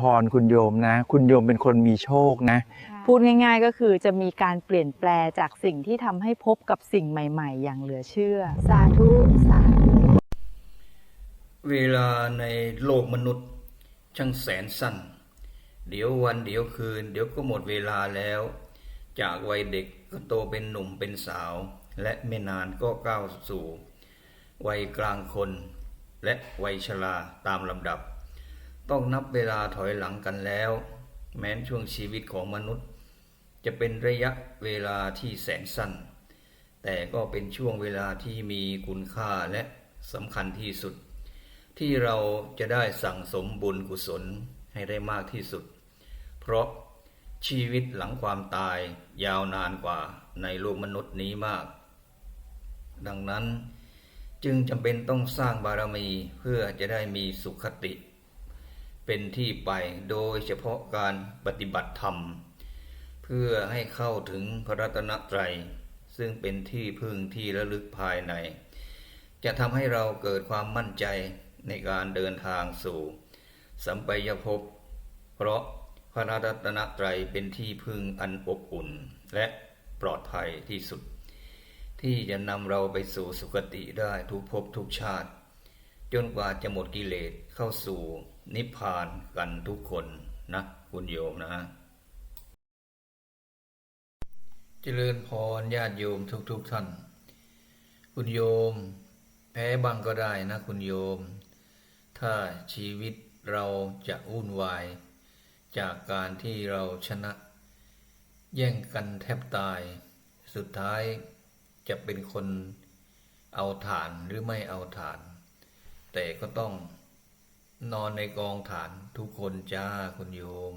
พรคุณโยมนะ คุณโยมเป็นคนมีโชคนะ พูดง่าย ๆ ก็คือจะมีการเปลี่ยนแปลงจากสิ่งที่ทำให้พบกับสิ่งใหม่ ๆ อย่างเหลือเชื่อ สาธุสาธุเวลาในโลกมนุษย์ช่างแสนสั้น เดี๋ยววันเดี๋ยวคืน เดี๋ยวก็หมดเวลาแล้ว จากวัยเด็กก็โตเป็นหนุ่มเป็นสาว และไม่นานก็ก้าวสู่ วัยกลางคน และวัยชราตามลำดับ ต้องนับเวลาถอยหลังกันแล้ว แม้นช่วงชีวิตของมนุษย์ จะเป็นระยะเวลาที่แสนสั้น แต่ก็เป็นช่วงเวลาที่มีคุณค่าและสำคัญที่สุด ที่เราจะได้สั่งสมบุญกุศลให้ได้มากที่สุด เพราะชีวิตหลังความตายยาวนานกว่าในโลกมนุษย์นี้มาก ดังนั้นจึงจำเป็นต้องสร้างบารมีเพื่อจะได้มีสุขติ เป็นที่ไปโดยเฉพาะการปฏิบัติธรรม เพื่อให้เข้าถึงพระรัตนตรัย ซึ่งเป็นที่พึ่งที่ระลึกภายใน จะทำให้เราเกิดความมั่นใจในการเดินทางสู่ สัมปยภพเพราะพระรัตนตรัยเป็นที่พึ่งอันอบอุ่น และปลอดภัยที่สุด ที่จะนำเราไปสู่สุคติได้ทุกภพทุกชาติ จนกว่าจะหมดกิเลสเข้าสู่ นิพพานกันทุกคนนะคุณโยมนะ เจริญพรญาติโยมทุกๆทท่าน คุณโยม แพ้บ้างก็ได้นะคุณโยม ถ้าชีวิตเราจะวุ่นวาย จากการที่เราชนะ แย่งกันแทบตาย สุดท้ายจะเป็นคนเอาฐานหรือไม่เอาฐาน แต่ก็ต้อง นอนในกองฐานทุกคนจ้าคุณโยม